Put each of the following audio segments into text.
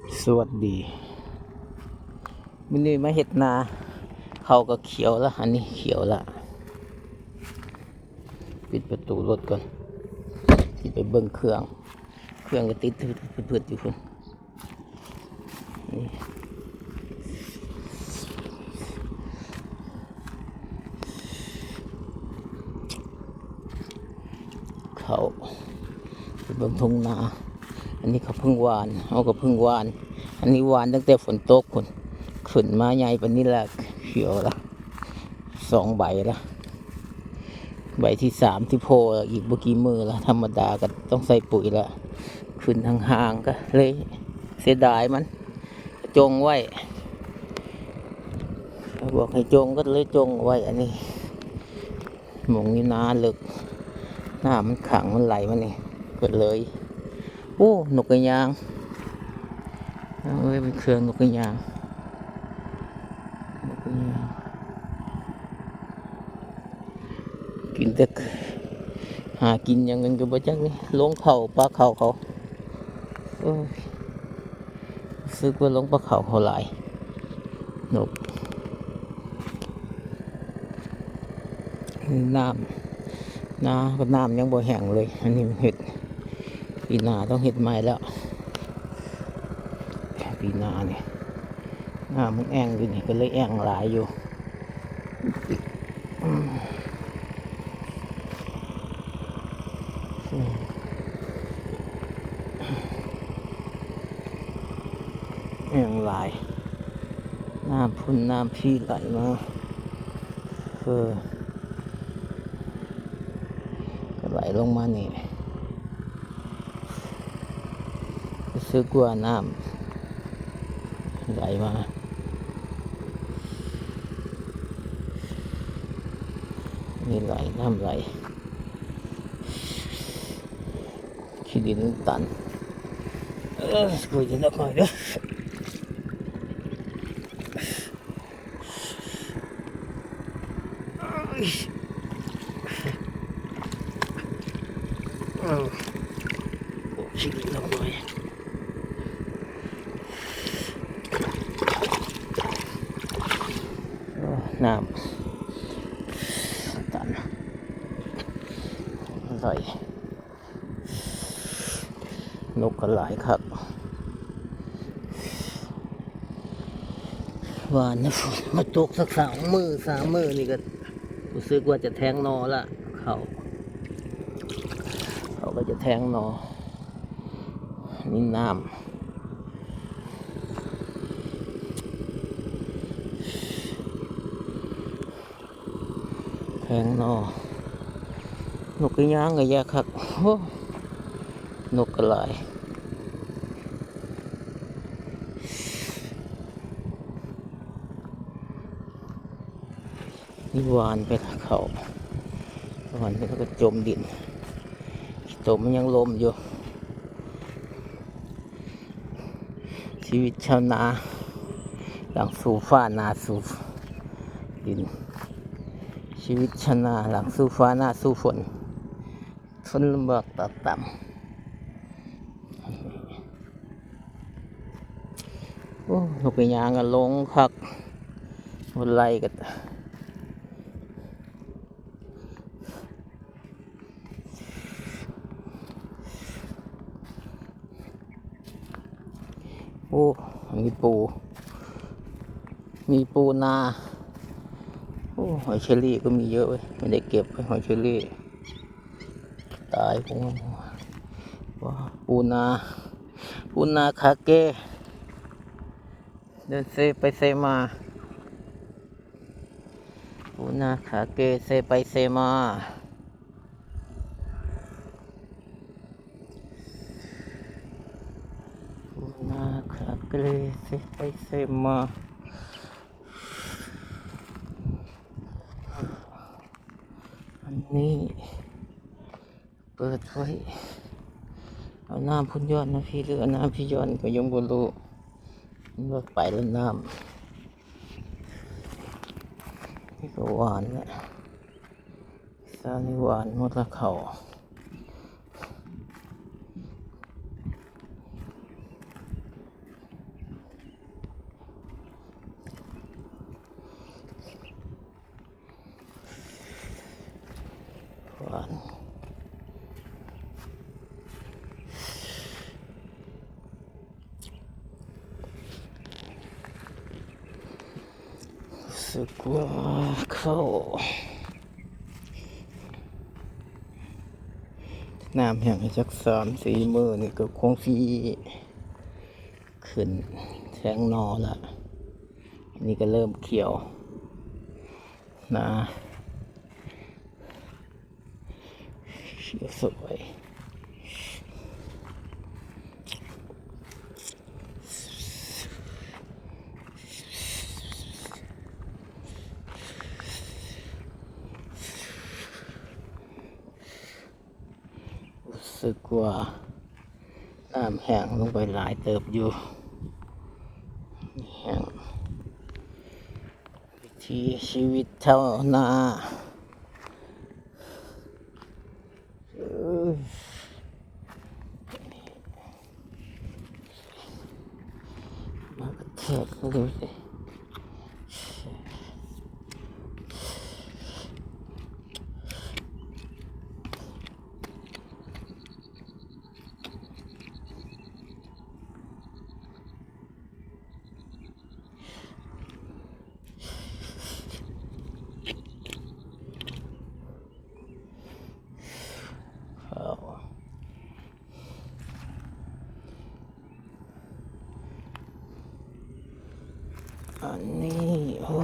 สวัสดีมินี่มาเห็ดนาเขาก็เขียวแล้วอันนี้เขียวละปิดประตูรถก่อนที่ไปเบิ้งเครื่อง เครื่องก็ติดเพื่อนๆอยู่คนนี่เขาไปเบิ้งทงนา อันนี้เขาเพิ่งวานเอาก็เพิ่งวาน อันนี้วานตั้งแต่ฝนตกคนขึ้นมาใหญ่ปนนี้ละเขียวละสองใบละใบที่สามที่โพอีกเมื่อกี้มือละธรรมดาก็ต้องใส่ปุ๋ยละขึ้นห่างๆก็เลยเสียดายมัน จงไว้บอกให้จงก็เลยจงไว้อันนี้หมงนี้นาลึกหน้ามันขังมันไหลมันนี่ก็เลย โอ้นกกระยางเอ้ยเป็นเครื่องนกกระยางนกกระยางกินแต่หากินยังเงินก็บ่จักนี่ลงเขาปลาเขาเขาโอ้ยซื้อว่าลงปลาเขาเขาหลายนกน้ำน้ำก็น้ำยังบ่แห้งเลย อันนี้เห็ด ปีหนาต้องเห็ดใหม่แล้วปีหนาเนี่ยหน้ามึงแองอยู่นี่ก็เลยแองหลายอยู่แองหลายน้ำพุ่นน้ำพี่ไหลมาเออก็ไหลลงมานี่ รู้ สึกว่าน้ำไหลมานี่ไหลน้ำไหลขี้ดินตันเออคุยกันหน่อยเด้อออโอ้ขี้ดินหน่อย น้ำตัน ไหลนกก็หลายครับวานนะฝนมาตกสักสองมือสามมือนี่ก็รู้สึกว่าจะแทงนอละเขาเขาก็จะแทงนอนี่น้ำแทงนอ นกกระยางกระยาคักนกกระลายนี่วานไปทาเขาวานไปแล้วก็จมดินจมมันยังลมอยู่ ชีวิตชาวนาหลังสู่ฟ้านาสู่ดิน ชีวิตชนาหลังสู้ฟ้านาสู้ฝน ฝนบากตัดต่ำโอ้นกกยางกันลงคักวันไล่กันโอ้มีปู มีปูนา โอ้ หอยเชอรี่ก็มีเยอะเว้ย ไม่ได้เก็บไว้หอยเชอรี่ ตายผมว่าปูนาปูนาคาเกเดินเซไปเซมาปูนาคาเกเซไปเซมาปูนาคาเกเซไปเซมาอันนี้ เปิดไว้เอาน้ำพุ่นยอดนะพี่หรือเอาน้ำพี่ยอนก็ยังบ่รู้มันว่าไปแล้วน้ำนี่ก็หวานแหละซานี่หวานหมดละเขา่า เข้าน้ำแห้งจักสามสี่มือนี่ก็คงสีขึ้นแทงนอละอันนี้ก็เริ่มเขียว นะเขียวสวยรู้สึ กว่าน้ำแห้งลงไปหลายเติบอยู่แห้งวิถีชีวิตเท่านาเอ้ยมากระแทกดูสิเขา อันนี้โอ้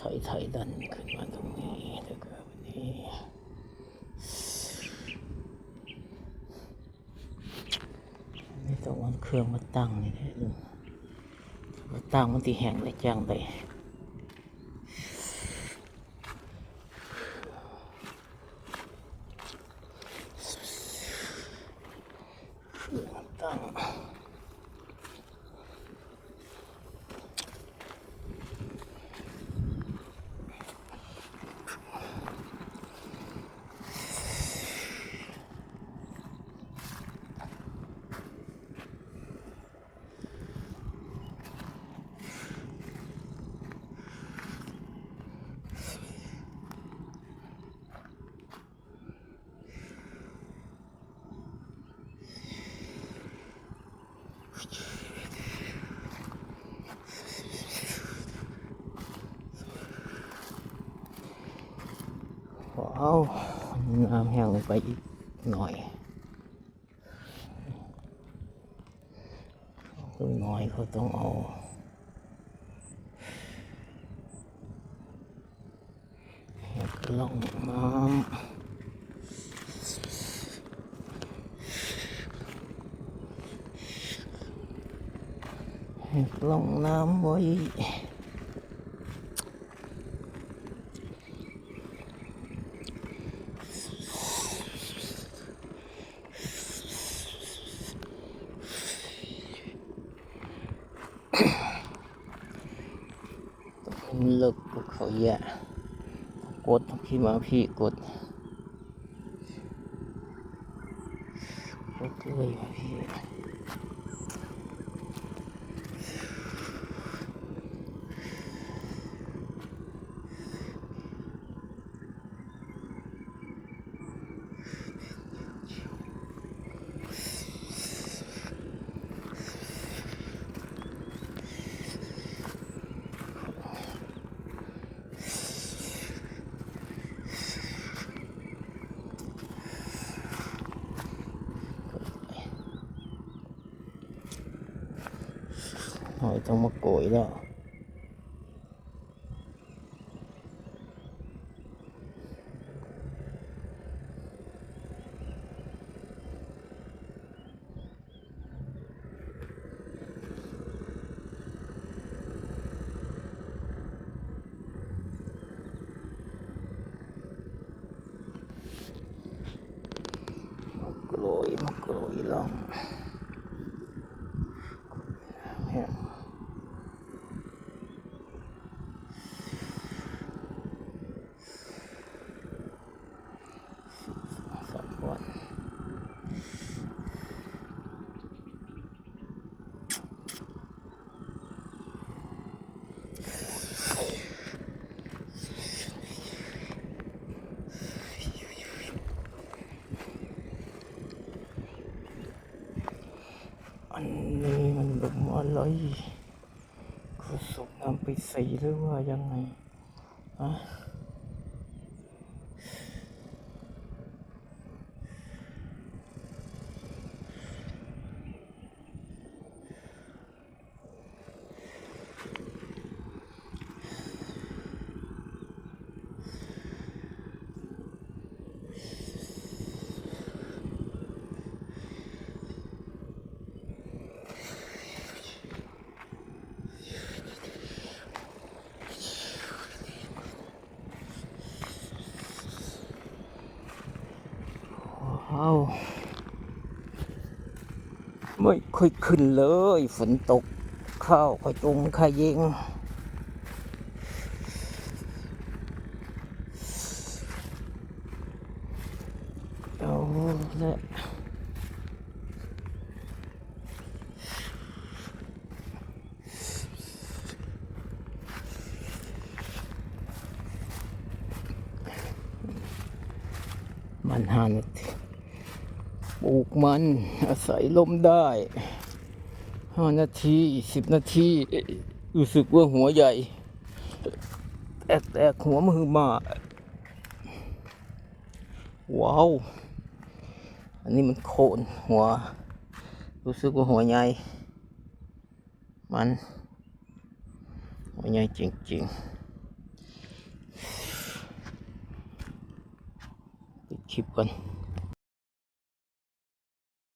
ถอยถอยดันขึ้นมาตรงนี้แล้วก็วันนี้นี่ต้องเอาเครื่องมาตั้งนี่นะลุงมาตั้งมันที่แห้งได้จังได้ง ว้าวน้ำแห้งลงไปอีกหน่อยตัวน้อยเขาต้องเอาแหกล่องน้ำลองน้ำไว้ มันเลิกก็เขา แยะ กดพี่มาพี่กดกดเลยพี่ หอยต้องมาโกยแล้วมาโกยมาโกยลองเนี่ย สองวัน อันลอะไรคผสมน้ำไปใส่หรือว่ายังไงอะ ว้าวไม่ค่อยขึ้นเลย ฝนตก ข้าวค่อยตรงค่อยเยงเอาละมันหานาที ปลูกมันอาศัยลมได้ห้านาทีสิบนาทีรู้สึกว่าหัวใหญ่ แตกแตกหัวมือมา ว้าว อันนี้มันโคนหัว รู้สึกว่าหัวใหญ่ มัน หัวใหญ่จริงๆปิดคลิปก่อน